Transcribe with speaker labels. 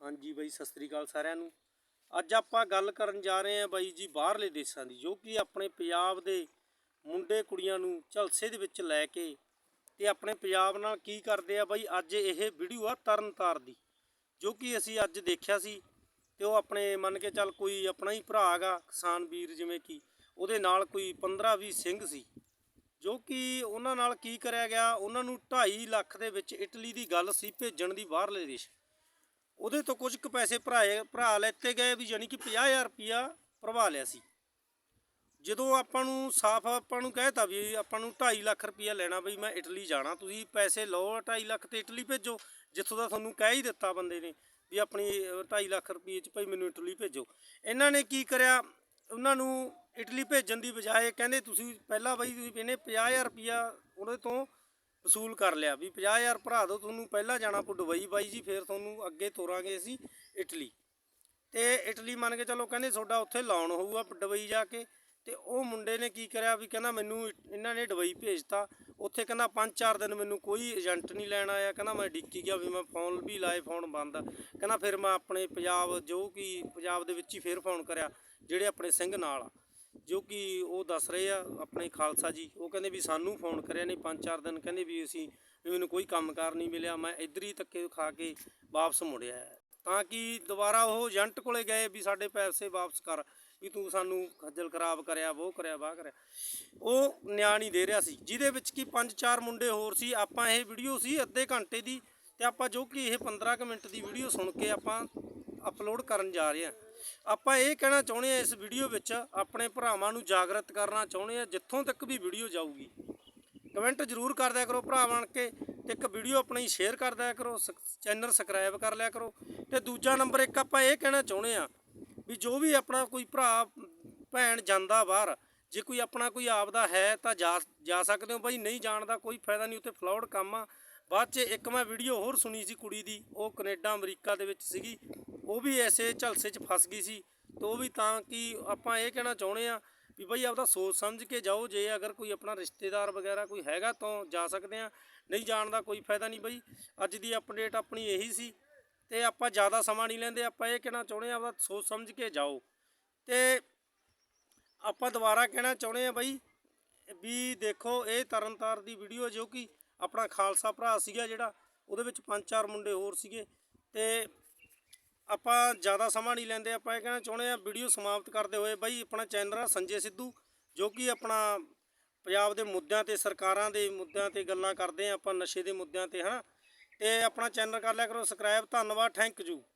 Speaker 1: ਹਾਂਜੀ ਬਾਈ, ਸਤਿ ਸ੍ਰੀ ਅਕਾਲ ਸਾਰਿਆਂ ਨੂੰ। ਅੱਜ ਆਪਾਂ ਗੱਲ ਕਰਨ ਜਾ ਰਹੇ ਹਾਂ ਬਾਈ ਜੀ ਬਾਹਰਲੇ ਦੇਸ਼ਾਂ ਦੀ, ਜੋ ਕਿ ਆਪਣੇ ਪੰਜਾਬ ਦੇ ਮੁੰਡੇ ਕੁੜੀਆਂ ਨੂੰ ਝਲਸੇ ਦੇ ਵਿੱਚ ਲੈ ਕੇ ਤੇ ਆਪਣੇ ਪੰਜਾਬ ਨਾਲ ਕੀ ਕਰਦੇ ਆ ਬਾਈ, ਅੱਜ ਇਹ ਵੀਡੀਓ ਆ ਤਰਨਤਾਰ ਦੀ, ਜੋ ਕਿ ਅਸੀਂ ਅੱਜ ਦੇਖਿਆ ਸੀ ਤੇ ਉਹ ਆਪਣੇ ਮੰਨ ਕੇ ਚੱਲ ਕੋਈ ਆਪਣਾ ਹੀ ਭਰਾ ਹੈਗਾ, ਕਿਸਾਨ ਵੀਰ ਜਿਵੇਂ ਕਿ, ਉਹਦੇ ਨਾਲ ਕੋਈ 15 20 ਸਿੰਘ ਸੀ, ਜੋ ਕਿ ਉਹਨਾਂ ਨਾਲ ਕੀ ਕਰਿਆ ਗਿਆ, ਉਹਨਾਂ ਨੂੰ 2.5 ਲੱਖ ਦੇ ਵਿੱਚ ਇਟਲੀ ਦੀ ਗੱਲ ਸੀ ਭੇਜਣ ਦੀ ਬਾਹਰਲੇ ਦੇਸ਼। ਉਹਦੇ ਤੋਂ ਕੁਝ ਕੁ ਪੈਸੇ ਭਰਾਏ ਭਰਾ ਲੈਤੇ ਗਏ ਵੀ ਯਾਨੀ ਕਿ 50000 ਰੁਪਿਆ ਭਰਵਾ ਲਿਆ ਸੀ। ਜਦੋਂ ਆਪਾਂ ਨੂੰ ਸਾਫ਼ ਆਪਾਂ ਨੂੰ ਕਹਿਤਾ ਵੀ ਆਪਾਂ ਨੂੰ 2.5 ਲੱਖ ਰੁਪਿਆ ਲੈਣਾ ਬਈ ਮੈਂ ਇਟਲੀ ਜਾਣਾ, ਤੁਸੀਂ ਪੈਸੇ ਲਓ 2.5 ਲੱਖ ਤੇ ਇਟਲੀ ਭੇਜੋ, ਜਿੱਥੋਂ ਦਾ ਤੁਹਾਨੂੰ ਕਹਿ ਹੀ ਦਿੱਤਾ ਬੰਦੇ ਨੇ ਵੀ ਆਪਣੀ 2.5 ਲੱਖ ਰੁਪਏ ਚ ਭਾਈ ਮੈਨੂੰ ਇਟਲੀ ਭੇਜੋ। ਇਹਨਾਂ ਨੇ ਕੀ ਕਰਿਆ? ਉਹਨਾਂ ਨੂੰ ਇਟਲੀ ਭੇਜਣ ਦੀ ਬਜਾਏ ਕਹਿੰਦੇ ਤੁਸੀਂ ਪਹਿਲਾਂ ਬਈ ਤੁਸੀਂ ਇਹਨੇ 50000 ਰੁਪਿਆ ਉਹਦੇ ਤੋਂ ਵਸੂਲ ਕਰ ਲਿਆ ਵੀ 50000 ਭਰਾ ਦਿਓ, ਤੁਹਾਨੂੰ ਪਹਿਲਾਂ ਜਾਣਾ ਪਊ ਦੁਬਈ ਬਾਈ ਜੀ, ਫਿਰ ਤੁਹਾਨੂੰ ਅੱਗੇ ਤੋਰਾਂਗੇ ਅਸੀਂ ਇਟਲੀ। ਤੇ ਇਟਲੀ ਮੰਨ ਕੇ ਚਲੋ ਕਹਿੰਦੇ ਤੁਹਾਡਾ ਉੱਥੇ ਲਾਉਣ ਹੋਊਗਾ ਦੁਬਈ ਜਾ ਕੇ, ਤੇ ਉਹ ਮੁੰਡੇ ਨੇ ਕੀ ਕਰਿਆ ਵੀ ਕਹਿੰਦਾ ਮੈਨੂੰ ਇਹਨਾਂ ਨੇ ਦੁਬਈ ਭੇਜਤਾ। ਉੱਥੇ ਕਹਿੰਦਾ ਪੰਜ ਚਾਰ ਦਿਨ ਮੈਨੂੰ ਕੋਈ ਏਜੰਟ ਨਹੀਂ ਲੈਣ ਆਇਆ, ਕਹਿੰਦਾ ਮੈਂ ਡਿੱਕੀ ਗਿਆ ਵੀ ਮੈਂ ਫੋਨ ਵੀ ਲਾਏ, ਫੋਨ ਬੰਦ। ਕਹਿੰਦਾ ਫਿਰ ਮੈਂ ਆਪਣੇ ਪੰਜਾਬ, ਜੋ ਕਿ ਪੰਜਾਬ ਦੇ ਵਿੱਚ ਹੀ ਫਿਰ ਫੋਨ ਕਰਿਆ, ਜਿਹੜੇ ਆਪਣੇ ਸਿੰਘ ਨਾਲ ਆ। ਜੋ ਕਿ ਉਹ ਦੱਸ ਰਹੇ ਆ ਆਪਣੇ ਖਾਲਸਾ ਜੀ, ਉਹ ਕਹਿੰਦੇ ਵੀ ਸਾਨੂੰ ਫੋਨ ਕਰਿਆ ਨਹੀਂ, ਪੰਜ ਚਾਰ ਦਿਨ ਕਹਿੰਦੇ ਵੀ ਅਸੀਂ ਵੀ ਮੈਨੂੰ ਕੋਈ ਕੰਮਕਾਰ ਨਹੀਂ ਮਿਲਿਆ, ਮੈਂ ਇੱਧਰ ਹੀ ਧੱਕੇ ਖਾ ਕੇ ਵਾਪਸ ਮੁੜਿਆ ਹੈ। ਤਾਂ ਕਿ ਦੁਬਾਰਾ ਉਹ ਏਜੰਟ ਕੋਲੇ ਗਏ ਵੀ ਸਾਡੇ ਪੈਸੇ ਵਾਪਸ ਕਰ, ਵੀ ਤੂੰ ਸਾਨੂੰ ਖੱਜਲ ਖਰਾਬ ਕਰਿਆ ਉਹ ਕਰਿਆ, ਵਾਹ ਕਰਿਆ ਉਹ ਨਿਆਂ ਨਹੀਂ ਦੇ ਰਿਹਾ ਸੀ, ਜਿਹਦੇ ਵਿੱਚ ਕਿ ਪੰਜ ਚਾਰ ਮੁੰਡੇ ਹੋਰ ਸੀ, ਆਪਾਂ ਇਹ ਵੀਡੀਓ ਸੀ ਅੱਧੇ ਘੰਟੇ ਦੀ ਤੇ ਆਪਾਂ ਜੋ ਕਿ ਇਹ 15 ਕੁ ਮਿੰਟ ਦੀ ਵੀਡੀਓ ਸੁਣ ਕੇ ਆਪਾਂ ਅਪਲੋਡ ਕਰਨ ਜਾ ਰਹੇ ਹਾਂ ਆਪਾਂ ਇਹ ਕਹਿਣਾ ਚਾਹੁੰਦੇ ਹਾਂ ਇਸ ਵੀਡੀਓ ਵਿੱਚ, ਆਪਣੇ ਭਰਾਵਾਂ ਨੂੰ ਜਾਗਰਤ ਕਰਨਾ ਚਾਹੁੰਦੇ ਹਾਂ, ਜਿੱਥੋਂ ਤੱਕ ਵੀ ਵੀਡੀਓ ਜਾਊਗੀ। ਕਮੈਂਟ ਜ਼ਰੂਰ ਕਰ ਦਿਆ ਕਰੋ ਭਰਾ ਬਣ ਕੇ ਤੇ ਇੱਕ ਵੀਡੀਓ ਆਪਣੀ ਸ਼ੇਅਰ ਕਰ ਦਿਆ ਕਰੋ ਚੈਨਲ ਸਬਸਕ੍ਰਾਈਬ ਕਰ ਲਿਆ ਕਰੋ ਤੇ ਦੂਜਾ ਨੰਬਰ ਇੱਕ ਆਪਾਂ ਇਹ ਕਹਿਣਾ ਚਾਹੁੰਦੇ ਆ ਵੀ ਜੋ ਵੀ ਆਪਣਾ ਕੋਈ ਭਰਾ, ਭੈਣ ਜਾਂਦਾ ਬਾਹਰ, ਜੇ ਕੋਈ ਆਪਣਾ ਕੋਈ ਆਪਦਾ ਹੈ ਤਾਂ ਜਾ ਜਾ ਸਕਦੇ ਹੋ। ਬਾਈ ਨਹੀਂ ਜਾਣ ਦਾ ਕੋਈ ਫਾਇਦਾ ਨਹੀਂ ਉੱਥੇ ਫਲਾਉਡ ਕੰਮ ਆ ਬਾਅਦ 'ਚ ਇੱਕ ਮੈਂ ਵੀਡੀਓ ਹੋਰ ਸੁਣੀ ਸੀ ਕੁੜੀ ਦੀ, ਉਹ ਕੈਨੇਡਾ, ਅਮਰੀਕਾ ਦੇ ਵਿੱਚ ਸੀਗੀ। ਉਹ ਵੀ ਐਸੇ ਝਲਸੇ 'ਚ ਫਸ ਗਈ ਸੀ। ਤੇ ਉਹ ਵੀ ਤਾਂ ਕਿ ਆਪਾਂ ਇਹ ਕਹਿਣਾ ਚਾਹੁੰਦੇ ਆ ਵੀ ਬਈ ਆਪਦਾ ਸੋਚ ਸਮਝ ਕੇ ਜਾਓ, ਜੇ ਅਗਰ ਕੋਈ ਆਪਣਾ ਰਿਸ਼ਤੇਦਾਰ ਵਗੈਰਾ ਕੋਈ ਹੈਗਾ ਤਾਂ ਜਾ ਸਕਦੇ ਆ ਨਹੀਂ ਜਾਣ ਦਾ ਕੋਈ ਫਾਇਦਾ ਨਹੀਂ ਬਈ। ਅੱਜ ਦੀ ਅਪਡੇਟ ਆਪਣੀ ਇਹੀ ਸੀ ਤੇ ਆਪਾਂ ਜ਼ਿਆਦਾ ਸਮਾਂ ਨਹੀਂ ਲੈਂਦੇ। ਆਪਾਂ ਇਹ ਕਹਿਣਾ ਚਾਹੁੰਦੇ ਆ ਆਪਦਾ ਸੋਚ ਸਮਝ ਕੇ ਜਾਓ। ਤੇ ਆਪਾਂ ਦੁਬਾਰਾ ਕਹਿਣਾ ਚਾਹੁੰਦੇ ਆ ਬਈ ਵੀ ਦੇਖੋ, ਇਹ ਤਰਨਤਾਰ ਦੀ ਵੀਡੀਓ ਜੋ ਕਿ ਆਪਣਾ ਖਾਲਸਾ ਭਰਾ ਸੀਗਾ ਜਿਹੜਾ, ਉਹਦੇ ਵਿੱਚ ਪੰਜ ਚਾਰ ਮੁੰਡੇ ਹੋਰ ਸੀਗੇ ਤੇ ਆਪਾਂ ਜ਼ਿਆਦਾ ਸਮਾਂ ਨਹੀਂ ਲੈਂਦੇ, ਆਪਾਂ ਇਹ ਕਹਿਣਾ ਚਾਹੁੰਦੇ ਆ ਵੀਡੀਓ ਸਮਾਪਤ ਕਰਦੇ ਹੋਏ ਬਾਈ ਆਪਣਾ ਚੈਨਲ ਆ ਸੰਜੇ ਸਿੱਧੂ, ਜੋ ਕਿ ਆਪਣਾ ਪੰਜਾਬ ਦੇ ਮੁੱਦਿਆਂ ਤੇ, ਸਰਕਾਰਾਂ ਦੇ ਮੁੱਦਿਆਂ ਤੇ ਗੱਲਾਂ ਕਰਦੇ ਆ, ਆਪਾਂ ਨਸ਼ੇ ਦੇ ਮੁੱਦਿਆਂ ਤੇ, ਹਨਾ? ਤੇ ਆਪਣਾ ਚੈਨਲ ਕਰ ਲਿਆ ਕਰੋ ਸਬਸਕ੍ਰਾਈਬ ਧੰਨਵਾਦ ਥੈਂਕ ਯੂ